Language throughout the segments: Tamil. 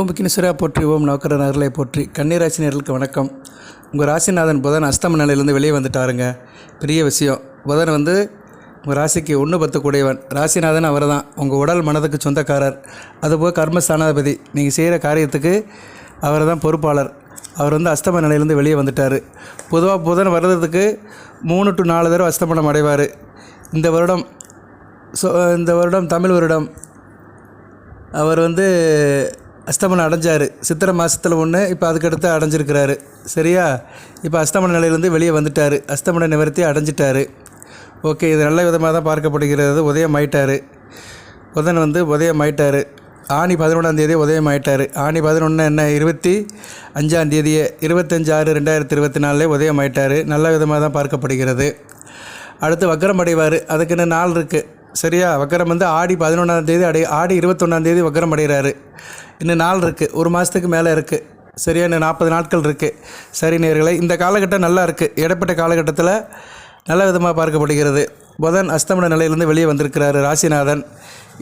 ஓம் கினிசுரா போற்றி ஓம் நோக்கர நகர்களை போற்றி. கன்னிராசி நேர்களுக்கு வணக்கம். உங்கள் ராசிநாதன் புதன் அஸ்தம நிலையிலேருந்து வெளியே வந்துட்டாருங்க. பெரிய விஷயம். புதன் வந்து உங்கள் ராசிக்கு ஒன்று பத்தக்கூடியவன் ராசிநாதன் அவர் தான் உங்கள் உடல் மனதுக்கு சொந்தக்காரர். அதுபோக கர்மஸ்தானாதிபதி. நீங்கள் செய்கிற காரியத்துக்கு அவர் தான் பொறுப்பாளர். அவர் வந்து அஸ்தம நிலையிலேருந்து வெளியே வந்துட்டார். பொதுவாக புதன் வர்றதுக்கு மூணு டு நாலு தடவை அஸ்தமனம் அடைவார். இந்த வருடம் ஸோ இந்த வருடம் தமிழ் வருடம். அவர் வந்து அஸ்தமனம் அடைஞ்சார். சித்திரை மாதத்தில் ஒன்று இப்போ அதுக்கடுத்து அடைஞ்சிருக்கிறாரு. சரியா? இப்போ அஸ்தமன நிலையிலேருந்து வெளியே வந்துட்டார். அஸ்தமன நிவர்த்தி அடைஞ்சிட்டார். ஓகே இது நல்ல விதமாக தான் பார்க்கப்படுகிறது. உதயம் ஆயிட்டார். புதன் வந்து உதயம் ஆயிட்டார். ஆணி பதினொன்றாம் தேதி உதயம் ஆயிட்டார். ஆணி பதினொன்று என்ன? இருபத்தி அஞ்சாம் தேதியே. இருபத்தஞ்சு ஆறு ரெண்டாயிரத்தி இருபத்தி நாலுலே உதயம் ஆயிட்டார். நல்ல விதமாக தான் பார்க்கப்படுகிறது. அடுத்து வக்கரம் அடைவார். அதுக்குன்னு நாள் இருக்குது சரியா? வக்கரம் வந்து ஆடி பதினொன்றாம் தேதி அடை ஆடி இருபத்தொன்னாம் தேதி வக்கரம் அடைகிறாரு. இன்னும் நாள் இருக்குது ஒரு மாதத்துக்கு மேலே இருக்குது சரியா? இன்னும் நாற்பது நாட்கள் இருக்குது சரி நேர்களை இந்த காலகட்டம் நல்லா இருக்குது இடைப்பட்ட காலகட்டத்தில் நல்ல விதமாக பார்க்கப்படுகிறது. புதன் அஸ்தமன நிலையிலேருந்து வெளியே வந்திருக்கிறாரு ராசிநாதன்.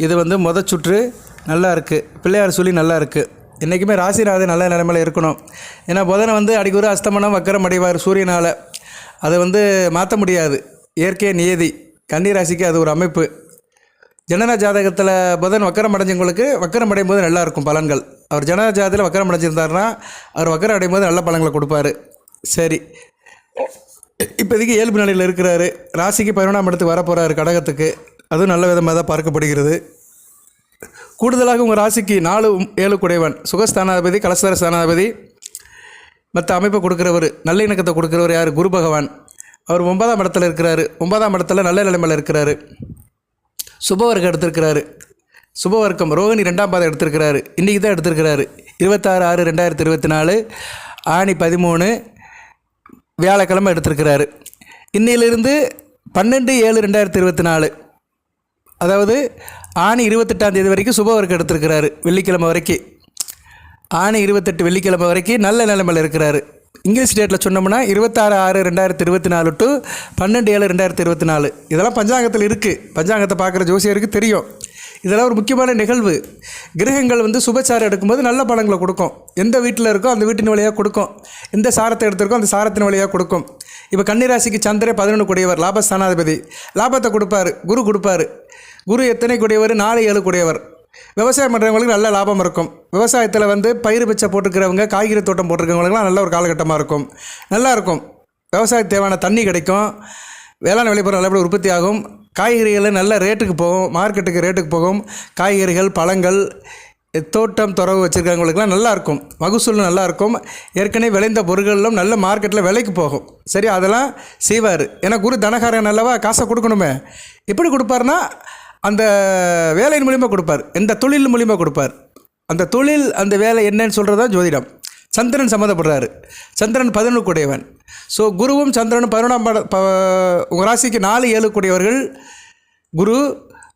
இது வந்து முத சுற்று நல்லா இருக்குது பிள்ளையார் சொல்லி நல்லா இருக்குது என்றைக்குமே ராசிநாதன் நல்ல நிலைமையில் இருக்கணும். ஏன்னா புதனை வந்து அடிக்கொரு அஸ்தமனம் வக்கரம் அடைவார் சூரியனால். அதை வந்து மாற்ற முடியாது. இயற்கை நியதி. கன்னி ராசிக்கு அது ஒரு அமைப்பு. ஜனன ஜாதகத்தில் புதன் வக்கரம் அடைஞ்சவங்களுக்கு வக்கரம் அடையும் போது நல்லா இருக்கும் பலன்கள். அவர் ஜனன ஜாதகத்தில் வக்கரம் அடைஞ்சிருந்தாருன்னா அவர் வக்கரம் அடையும் போது நல்ல பலன்களை கொடுப்பாரு. சரி. இப்போதைக்கு இயல்பு நிலையில் இருக்கிறாரு. ராசிக்கு பதினொன்றாம் இடத்துக்கு வர போகிறாரு கடகத்துக்கு. அதுவும் நல்ல விதமாக தான் பார்க்கப்படுகிறது. கூடுதலாக உங்கள் ராசிக்கு நாலு ஏழு குடைவன் சுகஸ்தானாதிபதி கலசர ஸ்தானாதிபதி. மற்ற அமைப்பை கொடுக்குறவர் நல்ல இணக்கத்தை கொடுக்குறவர் யார்? குரு பகவான். அவர் ஒன்பதாம் இடத்துல இருக்கிறாரு. ஒன்பதாம் இடத்துல நல்ல நிலைமையில் இருக்கிறாரு. சுபவர்க்கம் எடுத்திருக்கிறாரு. சுபவர்க்கம் ரோஹிணி ரெண்டாம் பாதம் எடுத்திருக்கிறாரு. இன்றைக்கி தான் எடுத்திருக்கிறாரு. இருபத்தாறு ஆறு ரெண்டாயிரத்தி இருபத்தி நாலு ஆணி பதிமூணு வியாழக்கிழமை எடுத்திருக்கிறாரு. இன்னையிலிருந்து பன்னெண்டு ஏழு ரெண்டாயிரத்தி இருபத்தி நாலு அதாவது ஆணி இருபத்தெட்டாம் தேதி வரைக்கும் சுபவர்க்கம் எடுத்திருக்கிறாரு வெள்ளிக்கிழமை வரைக்கும் ஆணி இருபத்தெட்டு வெள்ளிக்கிழமை வரைக்கும் நல்ல நிலைமையில் இருக்கிறாரு. இங்கிலீஷ் டேட்டில் சொன்னோம்னா இருபத்தாறு ஆறு ரெண்டாயிரத்தி இருபத்தி நாலு டு பன்னெண்டு ஏழு ரெண்டாயிரத்தி இருபத்தி நாலு இதெல்லாம் பஞ்சாங்கத்தில் இருக்குது பஞ்சாங்கத்தை பார்க்குற ஜோசியருக்கு தெரியும். இதெல்லாம் ஒரு முக்கியமான நிகழ்வு. கிரகங்கள் வந்து சுபச்சாரம் எடுக்கும்போது நல்ல பலன்களை கொடுக்கும். எந்த வீட்டில் இருக்கோ அந்த வீட்டின் வழியாக கொடுக்கும். எந்த சாரத்தை எடுத்திருக்கோ அந்த சாரத்தின் வழியாக கொடுக்கும். இப்போ கன்னிராசிக்கு சந்திரே பதினொன்று கூடியவர் லாபஸ்தானாதிபதி. லாபத்தை கொடுப்பாரு. குரு கொடுப்பாரு. குரு எத்தனை கூடியவர்? நாலு ஏழு கூடியவர். விவசாயம் பண்ணுறவங்களுக்கு நல்ல லாபம் இருக்கும். விவசாயத்தில் வந்து பயிர் பச்சை போட்டுக்கிறவங்க காய்கறி தோட்டம் போட்டிருக்கிறவங்களுக்குலாம் நல்ல ஒரு காலகட்டமாக இருக்கும். நல்லாயிருக்கும் விவசாயத்துக்கு தேவையான தண்ணி கிடைக்கும். வேளாண் விளைபொருள் நல்லபடி உற்பத்தி ஆகும் காய்கறிகள் நல்ல ரேட்டுக்கு போகும். மார்க்கெட்டுக்கு ரேட்டுக்கு போகும். காய்கறிகள் பழங்கள் தோட்டம் துறவு வச்சுருக்கவங்களுக்குலாம் நல்லாயிருக்கும் மகசூலும் மகசூல் ஏற்கனவே விளைந்த பொருட்களும் நல்ல மார்க்கெட்டில் விலைக்கு போகும். சரி அதெல்லாம் செய்வார். ஏன்னா குரு தனகாரன் நல்லவா காசை கொடுக்கணுமே. எப்படி கொடுப்பாருன்னா அந்த வேலையின் மூலிமா கொடுப்பார். எந்த தொழில் மூலிமா கொடுப்பார். அந்த தொழில் அந்த வேலை என்னன்னு சொல்கிறது தான் ஜோதிடம். சந்திரன் சம்மந்தப்படுறாரு. சந்திரன் பதினொன்று கூடியவன். ஸோ குருவும் சந்திரனும் பதினொன்றாம் பட ப உங்கள் ராசிக்கு நாலு ஏழு கூடியவர்கள். குரு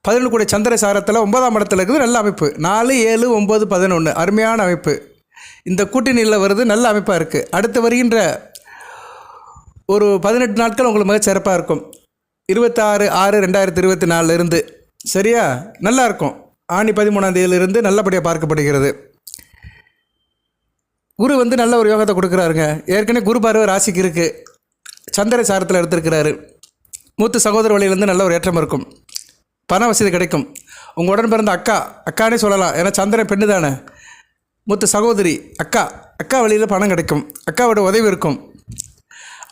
பதினொன்று கூடிய சந்திர சாரத்தில் ஒன்பதாம் இடத்துல இருக்குது. நல்ல அமைப்பு. நாலு ஏழு ஒம்பது பதினொன்று அருமையான அமைப்பு. இந்த கூட்டணியில் வருது. நல்ல அமைப்பாக இருக்குது அடுத்து வருகின்ற ஒரு பதினெட்டு நாட்கள் உங்களுக்கு மிக சிறப்பாக இருக்கும். இருபத்தாறு ஆறு ரெண்டாயிரத்தி இருபத்தி நாலுலேருந்து சரியா? நல்லா இருக்கும் ஆணி பதிமூணாம் தேதியிலிருந்து நல்லபடியாக பார்க்கப்படுகிறது. குரு வந்து நல்ல ஒரு யோகத்தை கொடுக்குறாருங்க. ஏற்கனவே குரு பார்வை ராசிக்கு இருக்குது சந்திர சாரத்தில் எடுத்திருக்கிறாரு. மூத்த சகோதர வழியிலேருந்து நல்ல ஒரு ஏற்றம் இருக்கும். பண வசதி கிடைக்கும். உங்கள் உடன் பிறந்த அக்கா அக்கானே சொல்லலாம். ஏன்னா சந்திரன் பெண்ணு தானே. மூத்த சகோதரி அக்கா அக்கா வழியில் பணம் கிடைக்கும். அக்காவோட உதவி இருக்கும்.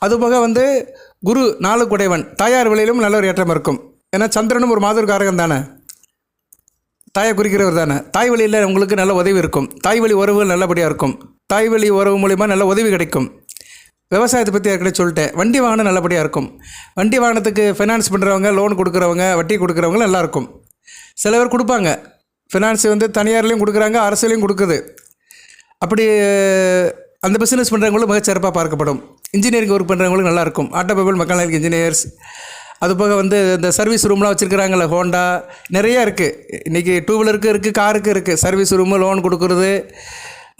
அதுபோக வந்து குரு நாலு குடைவன். தாயார் வழியிலும் நல்ல ஒரு ஏற்றம் இருக்கும். ஏன்னா சந்திரனும் ஒரு மாதூர் காரகம் தானே? தாயை குறிக்கிறவர் தானே. தாய் வழியில் உங்களுக்கு நல்ல உதவி இருக்கும். தாய் வழி உறவுகள் நல்லபடியாக இருக்கும். தாய் வழி உறவு மூலிமா நல்ல உதவி கிடைக்கும். விவசாயத்தை பற்றி ஏற்கனவே சொல்லிட்டேன். வண்டி வாகனம் நல்லபடியாக இருக்கும். வண்டி வாகனத்துக்கு ஃபைனான்ஸ் பண்ணுறவங்க லோன் கொடுக்குறவங்க வட்டி கொடுக்குறவங்க நல்லாயிருக்கும் சில பேர் கொடுப்பாங்க. ஃபினான்ஸ் வந்து தனியார்லேயும் கொடுக்குறாங்க அரசுலேயும் கொடுக்குது. அப்படி அந்த பிஸ்னஸ் பண்ணுறவங்களும் மிகச்சிறப்பாக பார்க்கப்படும். இன்ஜினியரிங் ஒர்க் பண்ணுறவங்களும் நல்லாயிருக்கும் ஆட்டோமொபைல் மெக்கானிக் இன்ஜினியர்ஸ் அது போக வந்து இந்த சர்வீஸ் ரூம்லாம் வச்சுருக்கிறாங்களே ஹோண்டா நிறையா இருக்குது இன்றைக்கி டூ வீலருக்கு இருக்குது காருக்கு இருக்குது சர்வீஸ் ரூமு லோன் கொடுக்குறது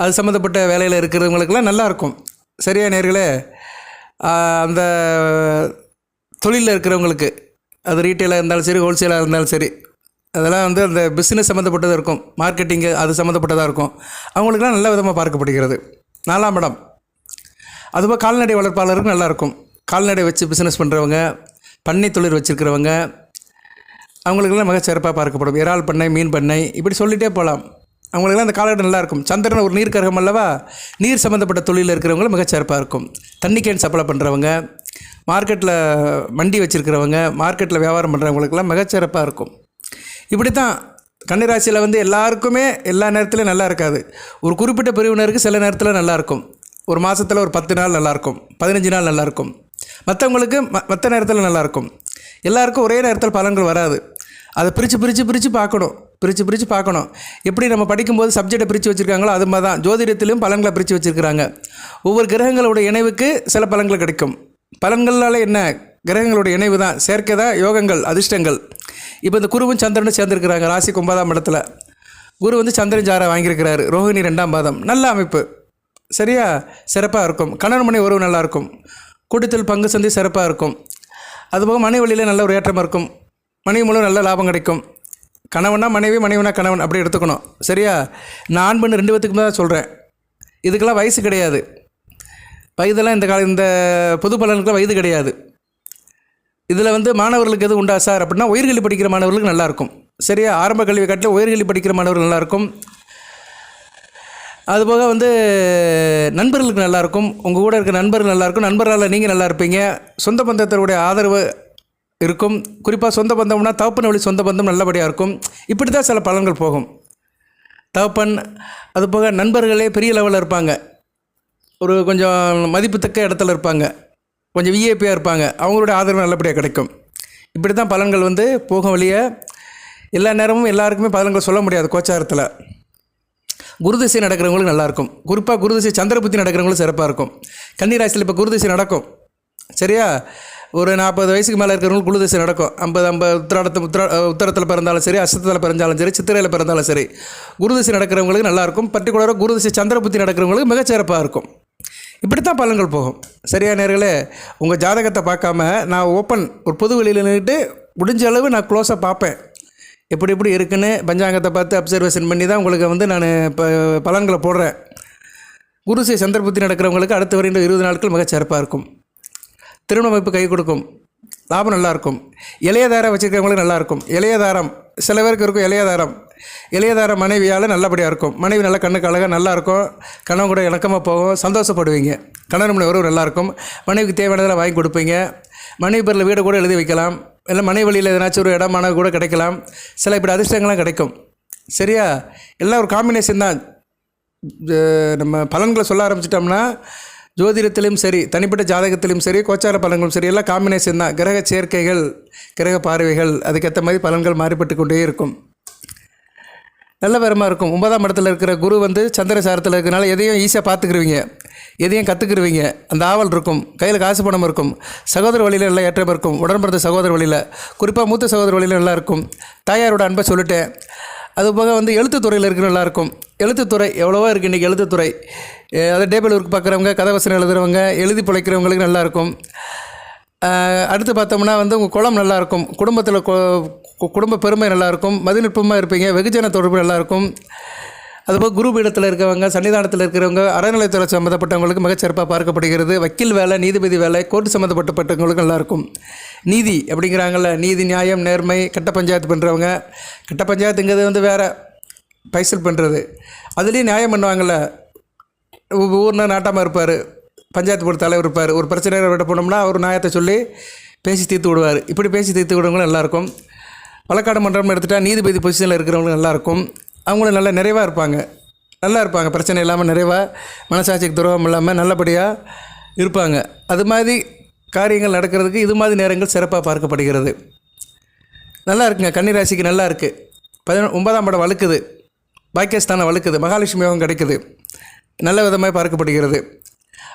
அது சம்மந்தப்பட்ட வேலையில் இருக்கிறவங்களுக்கெல்லாம் நல்லாயிருக்கும் சரியா நேர்களே? அந்த தொழிலில் இருக்கிறவங்களுக்கு அது ரீட்டெயிலாக இருந்தாலும் சரி ஹோல்சேலாக இருந்தாலும் சரி அதெல்லாம் வந்து அந்த பிஸ்னஸ் சம்மந்தப்பட்டதாக இருக்கும். மார்க்கெட்டிங்கு அது சம்மந்தப்பட்டதாக இருக்கும். அவங்களுக்குலாம் நல்ல விதமாக பார்க்கப்படுகிறது. நாலாம் இடம். அதுபோல் கால்நடை வளர்ப்பாளருக்கு நல்லாயிருக்கும் கால்நடை வச்சு பிஸ்னஸ் பண்ணுறவங்க பண்ணை தொழில் வச்சுருக்கிறவங்க அவங்களுக்கெல்லாம் மிக சிறப்பாக பார்க்கப்படும். இறால் பண்ணை மீன் பண்ணை இப்படி சொல்லிகிட்டே போகலாம் அவங்களுக்குலாம் அந்த காலகட்டம் நல்லாயிருக்கும் சந்திரன் ஒரு நீர் கரகம் அல்லவா? நீர் சம்மந்தப்பட்ட தொழிலில் இருக்கிறவங்களும் மிக சிறப்பாக இருக்கும். தண்ணி கேன் சப்ளை பண்ணுறவங்க மார்க்கெட்டில் மண்டி வச்சுருக்கிறவங்க மார்க்கெட்டில் வியாபாரம் பண்ணுறவங்களுக்கெல்லாம் மிகச்சிறப்பாக இருக்கும். இப்படி தான் கன்னிராசியில் வந்து எல்லாருக்குமே எல்லா நேரத்துலையும் நல்லா இருக்காது. ஒரு குறிப்பிட்ட பிரிவினருக்கு சில நேரத்தில் நல்லாயிருக்கும் ஒரு மாதத்தில் ஒரு பத்து நாள் நல்லாயிருக்கும் பதினஞ்சு நாள் நல்லாயிருக்கும் மற்றவங்களுக்கு ம மற்ற நேரத்தில் நல்லாயிருக்கும் எல்லாருக்கும் ஒரே நேரத்தில் பலன்கள் வராது. அதை பிரித்து பிரித்து பிரித்து பார்க்கணும் பிரித்து பிரித்து பார்க்கணும் எப்படி நம்ம படிக்கும்போது சப்ஜெக்டை பிரித்து வச்சுருக்காங்களோ அது மாதிரி தான். ஜோதிடத்திலும் பலன்களை பிரித்து வச்சுருக்கிறாங்க. ஒவ்வொரு கிரகங்களோட இணைவுக்கு சில பலன்கள் கிடைக்கும். பலன்களால் என்ன? கிரகங்களோட இணைவு தான். சேர்க்கை தான் யோகங்கள் அதிர்ஷ்டங்கள். இப்போ இந்த குருவும் சந்திரனும் சேர்ந்துருக்கிறாங்க. ராசிக்கு ஒன்பதாம் இடத்துல. குரு வந்து சந்திரன் ஜாரா வாங்கியிருக்கிறாரு. ரோஹிணி ரெண்டாம் பாதம். நல்ல அமைப்பு. சரியா? சிறப்பாக இருக்கும். கணவன் மனை உறவு நல்லாயிருக்கும் கூட்டத்தில் பங்கு சந்தை சிறப்பாக இருக்கும். அதுபோக மனை வழியில் நல்ல ஒரு ஏற்றம் இருக்கும். மனைவி மூலம் நல்ல லாபம் கிடைக்கும். கணவனா மனைவி மனைவினா கணவன் அப்படி எடுத்துக்கணும். சரியா? நான் பண்ணு பெண் ரெண்டு பேத்துக்கு தான் சொல்கிறேன் இதுக்கெல்லாம் வயசு கிடையாது. வயதெல்லாம் இந்த கால இந்த பொது பலனுக்குலாம் வயது கிடையாது. இதில் வந்து மாணவர்களுக்கு எதுவும் உண்டா சார்? அப்படின்னா உயிர்கல்வி படிக்கிற மாணவர்களுக்கு நல்லாயிருக்கும் சரியா? ஆரம்ப கல்வி கட்டில் உயர்கல்வி படிக்கிற மாணவர்கள் நல்லாயிருக்கும் அதுபோக வந்து நண்பர்களுக்கு நல்லாயிருக்கும் உங்கள் கூட இருக்க நண்பர்கள் நல்லாயிருக்கும் நண்பர்களால் நீங்கள் நல்லா இருப்பீங்க சொந்த பந்தத்தருடைய ஆதரவு இருக்கும். குறிப்பாக சொந்த பந்தம்னா தகப்பன் வழி சொந்த பந்தம் நல்லபடியாக இருக்கும். இப்படி தான் சில பலன்கள் போகும். தகப்பன் அதுபோக நண்பர்களே பெரிய லெவலில் இருப்பாங்க. ஒரு கொஞ்சம் மதிப்புத்தக்க இடத்துல இருப்பாங்க. கொஞ்சம் விஐபியாக இருப்பாங்க. அவங்களோட ஆதரவு நல்லபடியாக கிடைக்கும். இப்படி தான் பலன்கள் வந்து போகும் வழியே. எல்லா நேரமும் எல்லாருக்குமே பலன்கள் சொல்ல முடியாது கோச்சாரத்தில். குருதிசை நடக்கிறவங்களுக்கு நல்லாயிருக்கும். குறிப்பாக குருதிசை சந்திரபுத்தி நடக்கிறவங்களும் சிறப்பாக இருக்கும். கன்னிராசியில் இப்போ குருதிசை நடக்கும். சரியா? ஒரு நாற்பது வயசுக்கு மேலே இருக்கிறவங்களுக்கு குருதிசை நடக்கும். ஐம்பது ஐம்பது உத்திராடத்து உத்திரா உத்தரத்தில் பிறந்தாலும் சரி அஸ்தத்தில் பிறந்தாலும் சரி சித்திரையில் பிறந்தாலும் சரி குருதிசை நடக்கிறவங்களுக்கு நல்லாயிருக்கும். பர்டிகுலராக குருதிசை சந்திரபுத்தி நடக்கிறவங்களுக்கு மிகச்சிறப்பாக இருக்கும். இப்படித்தான் பலன்கள் போகும். சரியா நேர்களே? உங்கள் ஜாதகத்தை பார்க்காம நான் ஓப்பன் ஒரு பொது வெளியில் நின்றுட்டு முடிஞ்ச அளவு நான் க்ளோஸாக பார்ப்பேன். எப்படி எப்படி இருக்குன்னு பஞ்சாங்கத்தை பார்த்து அப்சர்வேஷன் பண்ணி தான் உங்களுக்கு வந்து நான் இப்போ பலன்களை போடுறேன். குருசை சந்திரபுத்தி நடக்கிறவங்களுக்கு அடுத்த வரையும் இருபது நாட்கள் மிகச் சிறப்பாக இருக்கும். திருமண அமைப்பு கை கொடுக்கும். லாபம் நல்லாயிருக்கும் இளையதாரம் வச்சுருக்கவங்களுக்கு நல்லாயிருக்கும் இளையதாரம் சில பேருக்கு இருக்கும் இளையதாரம் இளையதாரம் மனைவியால் நல்லபடியாக இருக்கும். மனைவி நல்லா கண்ணுக்கு அழகாக நல்லாயிருக்கும் கணவன் கூட இணக்கமாக போகும். சந்தோஷப்படுவீங்க. கணவன் மனை உறவு நல்லாயிருக்கும் மனைவிக்கு தேவையானதெல்லாம் வாங்கி கொடுப்பீங்க. மனைவி பேரில் வீடு கூட எழுதி வைக்கலாம். இல்லை மனை வழியில் எதனாச்சும் ஒரு இடமான கூட கிடைக்கலாம். சில இப்படி அதிர்ஷ்டங்கள்லாம் கிடைக்கும். சரியா? எல்லாம் ஒரு காம்பினேஷன் தான். நம்ம பலன்களை சொல்ல ஆரம்பிச்சிட்டோம்னா ஜோதிடத்திலும் சரி தனிப்பட்ட ஜாதகத்திலும் சரி கோச்சார பலன்களும் சரி எல்லாம் காம்பினேஷன் தான். கிரக சேர்க்கைகள் கிரக பார்வைகள் அதுக்கேற்ற மாதிரி பலன்கள் மாறுபட்டு கொண்டே இருக்கும். நல்ல பெருமா இருக்கும். ஒன்பதாம் இடத்துல இருக்கிற குரு வந்து சந்திரசாரத்தில் இருக்கிறனால எதையும் ஈஸியாக பார்த்துக்கிருவீங்க. எதையும் கற்றுக்கிருவீங்க அந்த ஆவல் இருக்கும். கையில் காசு பணம் இருக்கும். சகோதர வழியில் நல்லா ஏற்றம் இருக்கும். உடன்பிறந்த சகோதர வழியில் குறிப்பாக மூத்த சகோதர வழியில் நல்லா இருக்கும். தாயாரோட அன்பை சொல்லிட்டேன். அது போக வந்து எழுத்துத்துறையில் இருக்கிற நல்லா இருக்கும். எழுத்துத்துறை எவ்வளவோ இருக்குது இன்றைக்கி எழுத்துத்துறை அதை டேபிள் ஒர்க் பார்க்குறவங்க கதை வசனம் எழுதுறவங்க எழுதி பிழைக்கிறவங்களுக்கு நல்லாயிருக்கும் அடுத்து பார்த்தோம்னா வந்து உங்கள் குளம் நல்லாயிருக்கும் குடும்பத்தில் குடும்ப பெருமை நல்லாயிருக்கும் மதிநுட்பமாக இருப்பீங்க வெகுஜன தொடர்பு நல்லாயிருக்கும் அதுபோல் குரு பீடத்தில் இருக்கிறவங்க சன்னிதானத்தில் இருக்கிறவங்க அறநிலைத்துறை சம்மந்தப்பட்டவங்களுக்கு மிகச்சிறப்பாக பார்க்கப்படுகிறது. வக்கீல் வேலை நீதிபதி வேலை கோர்ட்டு சம்மந்தப்பட்டப்பட்டவங்களுக்கு நல்லாயிருக்கும் நீதி அப்படிங்கிறாங்கல்ல நீதி நியாயம் நேர்மை கட்ட பஞ்சாயத்து பண்ணுறவங்க கட்ட பஞ்சாயத்துங்கிறது வந்து வேறு பைசல் பண்ணுறது அதுலேயும் நியாயம் பண்ணுவாங்கள்ல ஊர்னா நாட்டமாக இருப்பார் பஞ்சாயத்து போர்டு தலைவர் இருப்பார். ஒரு பிரச்சனை விட போனோம்னா அவர் நியாயத்தை சொல்லி பேசி தீர்த்து விடுவார். இப்படி பேசி தீர்த்து விடுறவங்களும் நல்லாயிருக்கும் வழக்காடு மன்றம் எடுத்துட்டா நீதிபதி பொசிஷனில் இருக்கிறவங்களும் நல்லாயிருக்கும். அவங்களும் நல்லா நிறைவாக இருப்பாங்க. நல்லா இருப்பாங்க. பிரச்சனை இல்லாமல் நிறைவாக மனசாட்சிக்கு துரோகம் இல்லாமல் நல்லபடியாக இருப்பாங்க. அது மாதிரி காரியங்கள் நடக்கிறதுக்கு இது மாதிரி நேரங்கள் சிறப்பாக பார்க்கப்படுகிறது. நல்லா இருக்குங்க. கன்னிராசிக்கு நல்லா இருக்குது பதினொ ஒன்பதாம் படம் வழுக்குது பாக்கியஸ்தானம் வழுக்குது மகாலட்சுமி யோகம் கிடைக்குது. நல்ல விதமாக பார்க்கப்படுகிறது.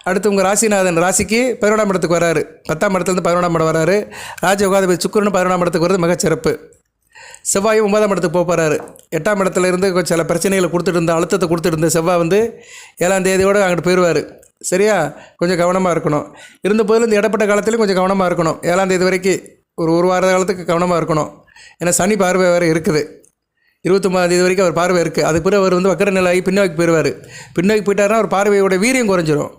அடுத்து உங்கள் ராசிநாதன். ராசிக்கு பதினொன்றாம் இடத்துக்கு வராரு. பத்தாம் இடத்துலேருந்து பதினொன்றாம் இடம் வராரு. ராஜ யோகாதிபதி சுக்கிரன் பதினொன்றாம் இடத்துக்கு வருது மிகச்சிறப்பு. செவ்வாயும் ஒன்பதாம் இடத்துக்கு போக போகிறாரு எட்டாம் இடத்துல இருந்து கொஞ்சம் சில பிரச்சனைகளை கொடுத்துட்டு இருந்த அழுத்தத்தை கொடுத்துட்டு இருந்த செவ்வாய் வந்து ஏழாம் தேதியோடு அங்கிட்டு போயிடுவார். சரியா? கொஞ்சம் கவனமாக இருக்கணும். இருந்த போதிலும் இந்த இடப்பட்ட காலத்துலேயும் கொஞ்சம் கவனமாக இருக்கணும். ஏழாம் தேதி வரைக்கும் ஒரு ஒரு வார காலத்துக்கு கவனமாக இருக்கணும். ஏன்னா சனி பார்வை வேறு இருக்குது. இருபத்தொம்பதாம் தேதி வரைக்கும் அவர் பார்வை இருக்குது அதுக்கு பிறகு அவர் வந்து வக்கர நிலையாகி பின்னோக்கி போயிடுவார். பின்னோக்கி போயிட்டாருன்னா அவர் பார்வையோட வீரியம் குறைஞ்சிரும்.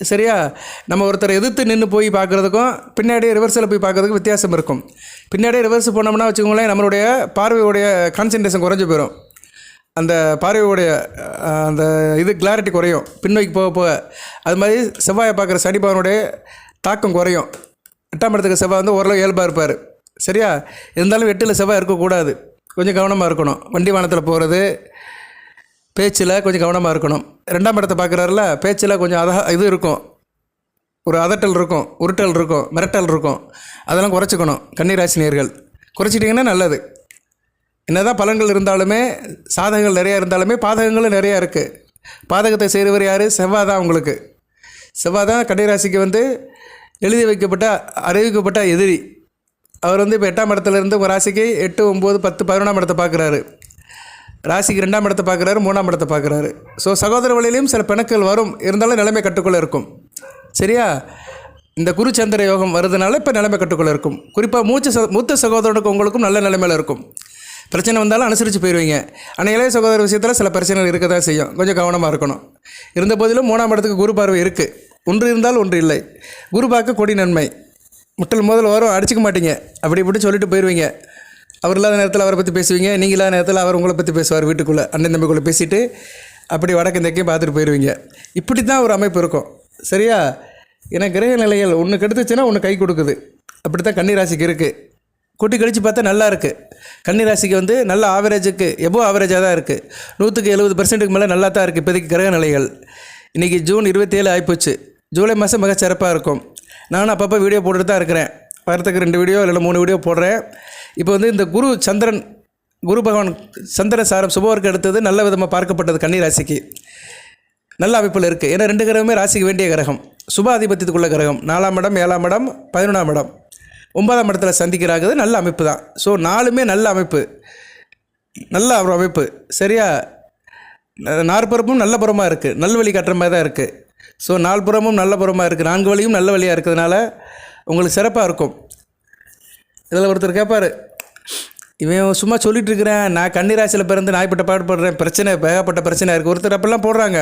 சரியா? நம்ம ஒருத்தரை எதிர்த்து நின்று போய் பார்க்குறதுக்கும் பின்னாடியே ரிவர்ஸில் போய் பார்க்கறதுக்கும் வித்தியாசம் இருக்கும். பின்னாடியே ரிவர்ஸ் போனோம்னா வச்சுக்கோங்களேன் நம்மளுடைய பார்வையுடைய கான்சன்ட்ரேஷன் குறைஞ்சு போயிடும் அந்த பார்வையுடைய அந்த இது கிளாரிட்டி குறையும். பின்னோக்கி போக போக அது மாதிரி செவ்வாயை பார்க்குற சனி தாக்கம் குறையும். எட்டாம் இடத்துக்கு செவ்வாய் வந்து ஓரளவு இயல்பாக இருப்பார். சரியா? இருந்தாலும் எட்டில் செவ்வாய் இருக்கக்கூடாது. கொஞ்சம் கவனமாக இருக்கணும். வண்டி வானத்தில் போகிறது பேச்சில் கொஞ்சம் கவனமாக இருக்கணும். ரெண்டாம் இடத்தை பார்க்குறாருல பேச்சில் கொஞ்சம் அத இது இருக்கும். ஒரு அதட்டல் இருக்கும் உருட்டல் இருக்கும் மிரட்டல் இருக்கும். அதெல்லாம் குறைச்சிக்கணும் கன்னிராசினியர்கள் குறைச்சிட்டிங்கன்னா நல்லது. என்னதான் பலன்கள் இருந்தாலுமே சாதகங்கள் நிறையா இருந்தாலுமே பாதகங்களும் நிறையா இருக்குது பாதகத்தை செய்கிறவர் யார்? செவ்வாய் தான் உங்களுக்கு. செவ்வாய் தான் கன்னிராசிக்கு வந்து எழுதி வைக்கப்பட்ட அறிவிக்கப்பட்ட எதிரி. அவர் வந்து இப்போ எட்டாம் இடத்துலேருந்து ஒரு உங்கள் ராசிக்கு எட்டு ஒம்பது பத்து பதினொன்றாம் இடத்தை பார்க்குறாரு ராசிக்கு ரெண்டாம் இடத்தை பார்க்குறாரு மூணாம் இடத்தை பார்க்குறாரு. ஸோ சகோதர வழியிலையும் சில பிணக்கள் வரும். இருந்தாலும் நிலைமை கட்டுக்குள்ளே இருக்கும். சரியா? இந்த குரு சந்திர யோகம் வருதுனால இப்போ நிலைமை கட்டுக்குள்ளே இருக்கும். குறிப்பாக மூச்ச ச மூத்த சகோதரனுக்கு உங்களுக்கும் நல்ல நிலைமையில் இருக்கும். பிரச்சனை வந்தாலும் அனுசரித்து போயிடுவீங்க ஆனால் இளைய சகோதர விஷயத்தில் சில பிரச்சனைகள் இருக்க தான் செய்யும். கொஞ்சம் கவனமாக இருக்கணும். இருந்த போதிலும் மூணாம் இடத்துக்கு குரு பார்வை இருக்குது ஒன்று இருந்தால் ஒன்று இல்லை. குரு பார்க்க கொடி நன்மை. முட்டல் முதல் வரும் அடிச்சுக்க மாட்டீங்க. அப்படி இப்படி சொல்லிட்டு போயிடுவீங்க அவர் இல்லாத நேரத்தில் அவரை பற்றி பேசுவீங்க நீங்கள் இல்லாத நேரத்தில் அவர் உங்களை பற்றி பேசுவார் வீட்டுக்குள்ளே அண்ணன் தம்பிக்குள்ளே பேசிட்டு அப்படி வடக்கு தெற்கையும் பார்த்துட்டு போயிடுவீங்க இப்படி தான் ஒரு அமைப்பு இருக்கும். சரியா? ஏன்னா கிரக நிலைகள் ஒன்று கெடுத்துச்சுன்னா ஒன்று கை கொடுக்குது. அப்படி தான் கன்னிராசிக்கு இருக்குது கூட்டி கழித்து பார்த்தா நல்லா இருக்குது கன்னிராசிக்கு வந்து நல்ல ஆவரேஜுக்கு எபோ ஆவரேஜாக தான் இருக்குது நூற்றுக்கு எழுபது பர்சன்ட்டுக்கு மேலே நல்லா தான் இருக்குது இப்போதைக்கு கிரக நிலைகள். இன்றைக்கி ஜூன் இருபத்தேழு ஆகிப்போச்சு ஜூலை மாதம் மிக சிறப்பாக இருக்கும். நானும் அப்பப்போ வீடியோ போட்டுட்டு தான் இருக்கிறேன். வாரத்துக்கு ரெண்டு வீடியோ இல்லை மூணு வீடியோ போடுறேன். இப்போ வந்து இந்த குரு சந்திரன் குரு பகவான் சந்திர சாரம் சுபவர்க்கு அடுத்தது நல்ல விதமாக பார்க்கப்பட்டது கன்னிராசிக்கு நல்ல அமைப்பில் இருக்குது ஏன்னா ரெண்டு கிரகமே ராசிக்கு வேண்டிய கிரகம். சுப ஆதிபத்தியத்துக்குள்ள கிரகம். நாலாம் இடம் ஏழாம் இடம் பதினொன்றாம் இடம். ஒன்பதாம் இடத்துல சந்திக்கிறாங்கிறது நல்ல அமைப்பு தான். ஸோ நாலுமே நல்ல அமைப்பு. நல்ல ஒரு அமைப்பு. சரியா? ந- நாற்புறமும் நல்ல புறமாக இருக்குது நல்வழி கட்டுற மாதிரி தான் இருக்குது ஸோ நால்புறமும் நல்ல புறமாக இருக்குது நான்கு வழியும் நல்ல வழியாக இருக்கிறதுனால உங்களுக்கு சிறப்பாக இருக்கும். இதில் ஒருத்தர் கேட்பார் இவன் சும்மா சொல்லிட்டு இருக்கிறேன் நான் கன்னிராசியில் பிறந்து நாய்ப்பட்ட பாடுபடுறேன் பிரச்சனை ஏகப்பட்ட பிரச்சனை இருக்குது ஒருத்தர் அப்பெல்லாம் போடுறாங்க.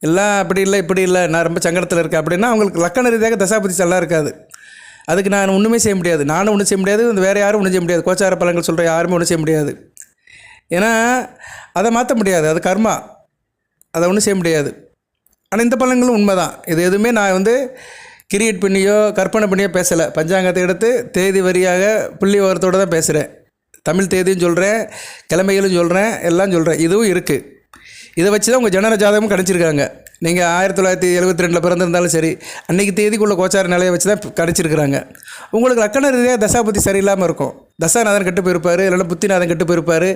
எல்லாம் அப்படி இல்லை இப்படி இல்லை. நான் ரொம்ப சங்கடத்தில் இருக்கேன் அப்படின்னா அவங்களுக்கு லக்கண ரீதியாக தசாபதி நல்லா இருக்காது. அதுக்கு நான் ஒன்றுமே செய்ய முடியாது. நானும் ஒன்றும் செய்ய முடியாது. வேறு யாரும் ஒன்றும் செய்ய முடியாது. கோச்சார பலன்கள் சொல்கிற யாருமே ஒன்றும் செய்ய முடியாது. ஏன்னா அதை மாற்ற முடியாது. அது கர்மா. அதை ஒன்றும் செய்ய முடியாது. ஆனால் இந்த பலன்களும் உண்மை தான் இது எதுவுமே நான் வந்து கிரியேட் பண்ணியோ கற்பனை பண்ணியோ பேசலை. பஞ்சாங்கத்தை எடுத்து தேதி வரியாக புள்ளி ஓரத்தோடு தான் பேசுகிறேன் தமிழ் தேதியும் சொல்கிறேன் கிழமைகளும் சொல்கிறேன் எல்லாம் சொல்கிறேன் இதுவும் இருக்குது இதை வச்சு தான் உங்கள் ஜனன ஜாதகமும் கணிச்சிருக்காங்க. நீங்கள் ஆயிரத்தி தொள்ளாயிரத்தி எழுபத்தி ரெண்டில் பிறந்திருந்தாலும் சரி அன்றைக்கி தேதிக்குள்ள கோச்சார நிலையை வச்சு தான் கணிச்சிருக்கிறாங்க. உங்களுக்கு லக்கண ரீதியாக தசாபுத்தி சரியில்லாமல் இருக்கும். தசாநாதன் கெட்டு போயிருப்பார் இல்லைன்னா புத்திநாதன் கெட்டு போயிருப்பார்.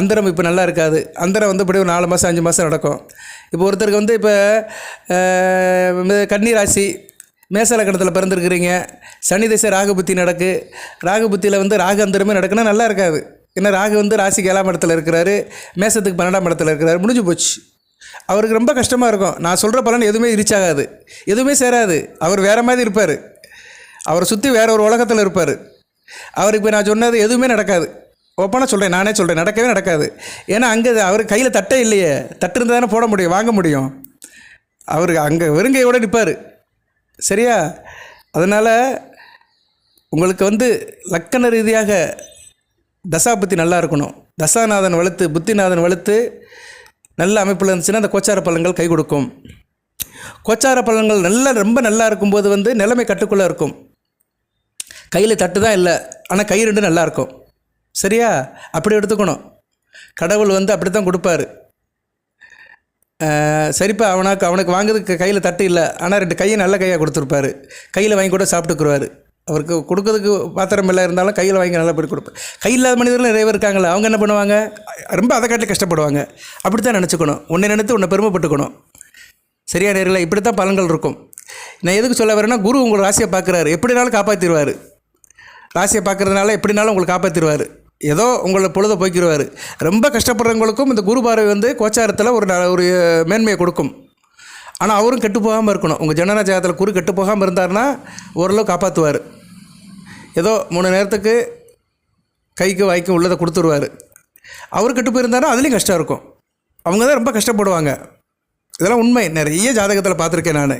அந்தரம் இப்போ நல்லா இருக்காது. அந்தரம் வந்து இப்படி ஒரு நாலு மாதம் அஞ்சு மாதம் நடக்கும். இப்போ ஒருத்தருக்கு வந்து இப்போ கன்னி ராசி பிறந்திருக்கிறீங்க. சனி திசை ராகு புத்தி நடக்கு. ராகு புத்தியில் வந்து ராகு அந்தரமே நடக்குன்னா நல்லா இருக்காது. ஏன்னா ராகு வந்து ராசிக்கு ஏழாம் இடத்துல இருக்கிறாரு. மேசத்துக்கு பன்னெண்டாம் இடத்துல இருக்கிறாரு. முடிஞ்சு போச்சு. அவருக்கு ரொம்ப கஷ்டமாக இருக்கும். நான் சொல்கிற பலன் எதுவுமே ரீச் ஆகாது. எதுவுமே சேராது. அவர் வேறு மாதிரி இருப்பார். அவரை சுற்றி வேற ஒரு உலகத்தில் இருப்பார். அவருக்கு இப்போ நான் சொன்னது எதுவுமே நடக்காது. ஓப்பனாக சொல்கிறேன் நானே சொல்கிறேன் நடக்கவே நடக்காது. ஏன்னா அங்கே அவர் கையில் தட்டே இல்லையே. தட்டு இருந்தால் தானே போட முடியும் வாங்க முடியும். அவர் அங்கே வெறுங்கையோடு நிற்பார் சரியா? அதனால் உங்களுக்கு வந்து லக்கண ரீதியாக தசாபுத்தி நல்லா இருக்கணும். தசாநாதன் வளர்த்து புத்திநாதன் வளர்த்து நல்ல அமைப்பில் இருந்துச்சுன்னா அந்த கோச்சார பலன்கள் கை கொடுக்கும். கோச்சார பலன்கள் நல்லா ரொம்ப நல்லா இருக்கும்போது வந்து நிலைமை கட்டுக்குள்ளே இருக்கும். கையில் தட்டு தான் இல்லை ஆனால் கை ரெண்டு நல்லாயிருக்கும் சரியா? அப்படி எடுத்துக்கணும். கடவுள் வந்து அப்படி தான் கொடுப்பாரு. சரிப்பா அவனுக்கு அவனுக்கு வாங்குறதுக்கு கையில் தட்டு இல்லை. ஆனால் ரெண்டு கையை நல்ல கையாக கொடுத்துருப்பாரு. கையில் வாங்கி கூட சாப்பிட்டுக்குருவாரு. அவருக்கு கொடுக்கறதுக்கு பாத்திரம் இல்லை இருந்தாலும் கையில் வாங்கி நல்லா போய் கொடுப்பேன். கை இல்லாத மனிதர்கள் நிறைய பேர் இருக்காங்களே அவங்க என்ன பண்ணுவாங்க? ரொம்ப அதை காட்டில் கஷ்டப்படுவாங்க. அப்படி தான் நினச்சிக்கணும். உன்னை நினைத்து உன்னை பெருமைப்பட்டுக்கணும். சரியா நேரில் இப்படி தான் பலன்கள் இருக்கும். நான் எதுக்கு சொல்ல வரேன்னா குரு உங்கள் ராசியை பார்க்குறாரு. எப்படினாலும் காப்பாற்றிடுவார் ராசியை பார்க்குறதுனால எப்படினாலும் உங்களை காப்பாற்றிடுவார் ஏதோ உங்களை பொழுத போய்க்கிடுவார் ரொம்ப கஷ்டப்படுறவங்களுக்கும் இந்த குரு பார்வை வந்து கோச்சாரத்தில் ஒரு ஒரு மேன்மையை கொடுக்கும். ஆனால் அவரும் கெட்டு போகாமல் இருக்கணும். உங்கள் ஜனன ஜாதகத்தில் குரு கெட்டு போகாமல் இருந்தாருன்னா ஓரளவு காப்பாற்றுவார் ஏதோ மூணு நேரத்துக்கு கைக்கு வாய்க்கு உள்ளதை கொடுத்துருவார். அவர் கெட்டு போயிருந்தாருன்னா அதுலேயும் கஷ்டம் இருக்கும். அவங்க தான் ரொம்ப கஷ்டப்படுவாங்க. இதெல்லாம் உண்மை. நிறைய ஜாதகத்தில் பார்த்துருக்கேன் நான்.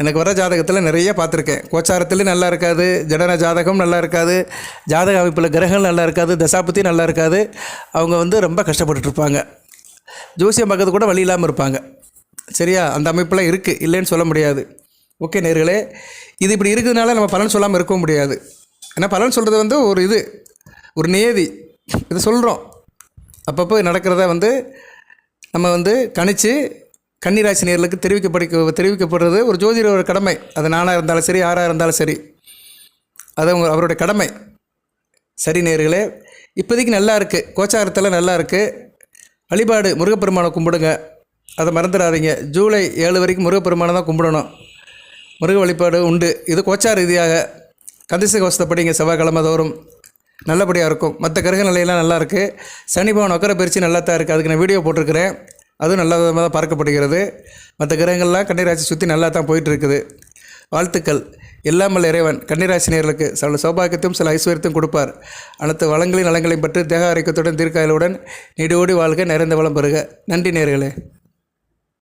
எனக்கு வர ஜாதகத்தில் நிறைய பார்த்துருக்கேன். கோச்சாரத்துலேயும் நல்லா இருக்காது ஜடன ஜாதகம் நல்லா இருக்காது ஜாதக அமைப்பில் கிரகங்கள் நல்லா இருக்காது தசாபத்தி நல்லா இருக்காது. அவங்க வந்து ரொம்ப கஷ்டப்பட்டுருப்பாங்க ஜோசியம் பார்க்கறது கூட வழி இல்லாமல் இருப்பாங்க. சரியா? அந்த அமைப்பெலாம் இருக்குது இல்லைன்னு சொல்ல முடியாது. ஓகே நேர்களே இது இப்படி இருக்கிறதுனால நம்ம பலன் சொல்லாமல் இருக்கவும் முடியாது. ஏன்னா பலன் சொல்கிறது வந்து ஒரு இது ஒரு நியதி. இதை சொல்கிறோம் அப்பப்போ நடக்கிறத வந்து நம்ம வந்து கணிச்சு கன்னிராசி நேர்களுக்கு தெரிவிக்கப்படி தெரிவிக்கப்படுறது ஒரு ஜோதிடரோட கடமை. அது நானாக இருந்தாலும் சரி யாராக இருந்தாலும் சரி. அது அவங்க அவருடைய கடமை. சரி நேர்களே இப்போதைக்கு நல்லா இருக்குது கோச்சாரத்தில் நல்லா இருக்குது வழிபாடு முருகப்பெருமானை கும்பிடுங்க. அதை மறந்துடாதீங்க. ஜூலை ஏழு வரைக்கும் முருகப்பெருமானை தான் கும்பிடணும். முருக வழிபாடு உண்டு. இது கோச்சார ரீதியாக கந்திச கோஷத்தைப்படிங்க செவ்வாய்க்கிழமை தோறும் நல்லபடியாக இருக்கும். மற்ற கிரக நிலையெல்லாம் நல்லா இருக்குது சனி பவன் ஒக்கர பயிற்சி நல்லா தான் இருக்குது அதுக்கு நான் வீடியோ போட்டிருக்கிறேன். அதுவும் நல்ல விதமாக தான் பார்க்கப்படுகிறது. மற்ற கிரகங்கள்லாம் கன்னிராசி சுற்றி நல்லா தான் போயிட்டுருக்குது. வாழ்த்துக்கள். எல்லாம் வல்ல இறைவன். கன்னிராசி நேர்களுக்கு சில சௌபாகியத்தையும் சில ஐஸ்வர்யத்தையும் கொடுப்பார். அனைத்து வளங்களையும் நலங்களையும் பற்றி தேக ஆரோக்கியத்துடன் தீர்க்காயலுடன் நீடோடி வாழ்க நிறைந்த வளம் பெறுக. நன்றி நேர்களே.